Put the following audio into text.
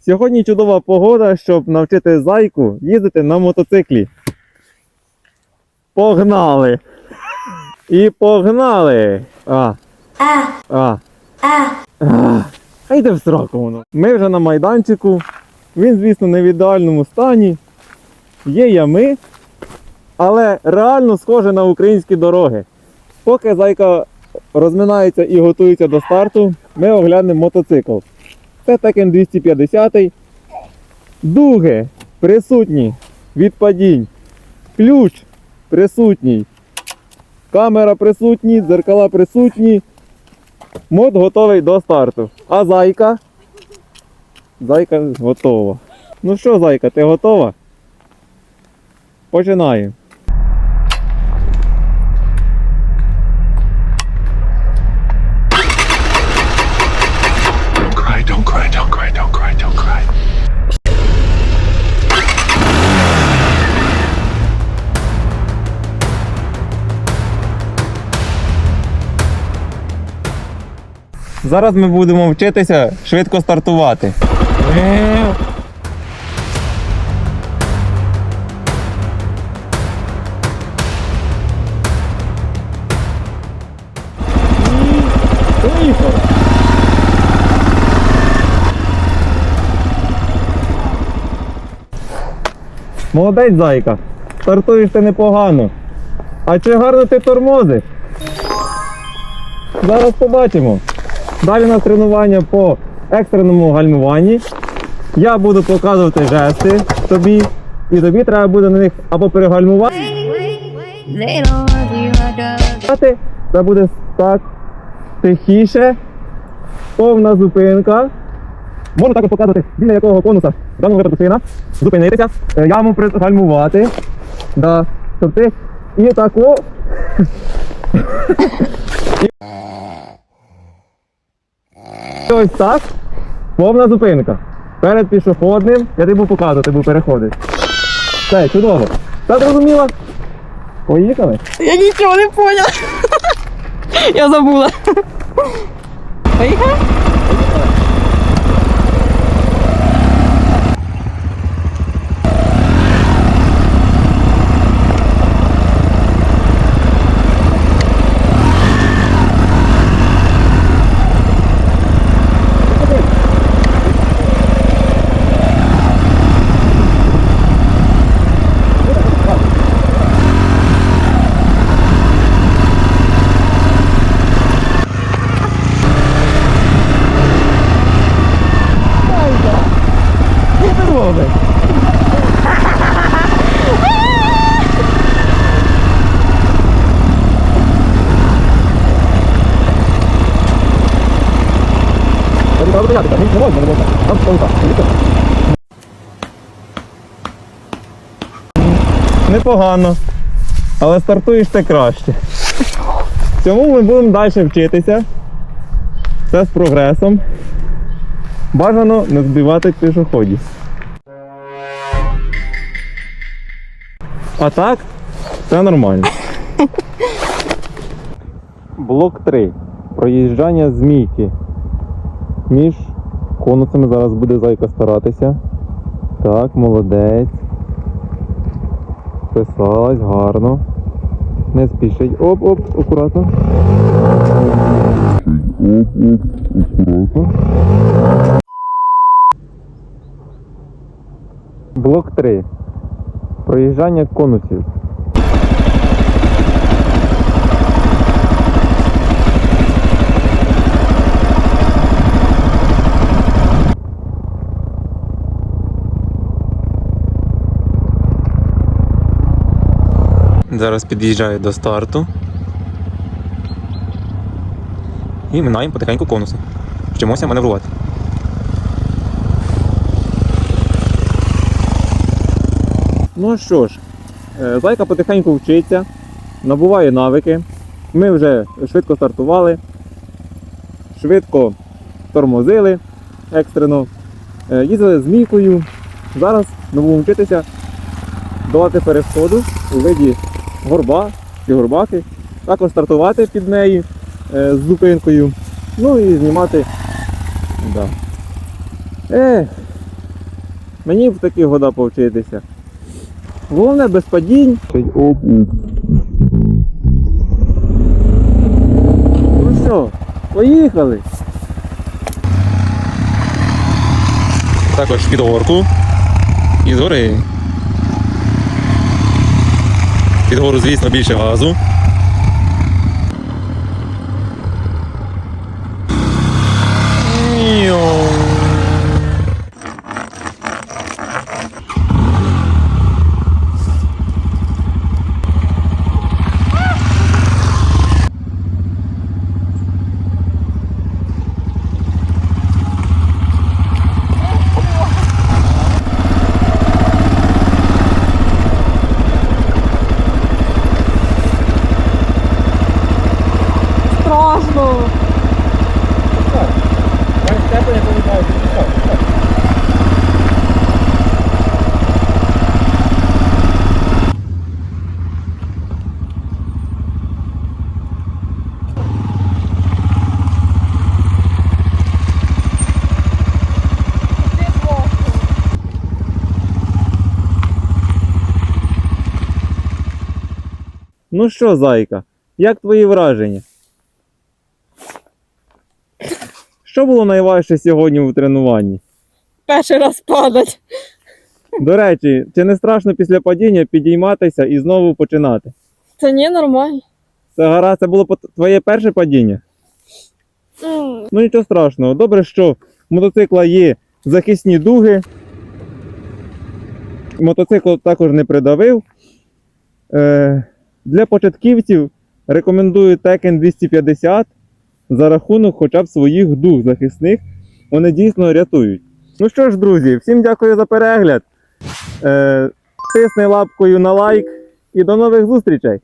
Сьогодні чудова погода, щоб навчити зайку їздити на мотоциклі. Погнали! І погнали! А. А. А. А йде в сраку воно. Ми вже на майданчику. Він, звісно, не в ідеальному стані. Є ями, але реально схоже на українські дороги. Поки зайка розминається і готується до старту, ми оглянемо мотоцикл. Це Tekken 250. Дуги присутні від падінь. Ключ присутній. Камера присутні, дзеркала присутні. Мод готовий до старту. А зайка? Зайка готова. Ну що, зайка, ти готова? Починаємо. Зараз ми будемо вчитися швидко стартувати. Молодець зайка. Стартуєш ти непогано. А чи гарно ти тормозиш? Зараз побачимо. Далі у нас тренування по екстреному гальмуванні. Я буду показувати жести тобі, і тобі треба буде на них або перегальмувати. Це буде так тихіше, повна зупинка. Можна також показувати, біля якого конуса в даному випадку сина, зупинитися, е, яму пригальмувати. Да. Щоб ти і тако. Ось так. Повна зупинка. Перед пішоходним. я тобі був показувати, був переходити. Все, чудово. Все зрозуміло? Поїхали? Я нічого не поняла. Я забула. Поїхали? Непогано. Але стартуєш ти краще. Цьому ми будемо далі вчитися. Все з прогресом. Бажано не збивати пішоходів. А так, все нормально. Блок 3. Проїжджання змійки. Між конусами зараз буде зайка старатися. Так, молодець. Писалась гарно. Не спішить. Оп, оп, акуратно. Оп, оп, акуратно. Блок 3. Проїжджання конусів. Зараз під'їжджаю до старту. І минаємо потихеньку конуси. Вчимося маневрувати. Ну що ж, е, зайка потихеньку вчиться, набуває навики. Ми вже швидко стартували, швидко тормозили екстрено, е, їздили з мійкою. Зараз будемо вчитися долати перешкоду у виді горба чи горбаки, також стартувати під неї е, з зупинкою Ну і знімати. Да. Ех, мені б в таких года повчитися. Головне без падінь. Ну що, поїхали. Також під горку. І згори. Під гору, звісно, більше газу. Ну що, зайка, як твої враження? Що було найважче сьогодні у тренуванні? Перший раз падать. До речі, чи не страшно після падіння підійматися і знову починати? Це ні, нормально. Це гаразд, це було твоє перше падіння? М, Ну нічого страшного. Добре, що в мотоцикла є захисні дуги. Мотоцикл також не придавив. Е, для початківців рекомендую Tekken 250 за рахунок хоча б своїх дух захисних. Вони дійсно рятують. Ну що ж, друзі, всім дякую за перегляд. Е, тисни лапкою на лайк і до нових зустрічей!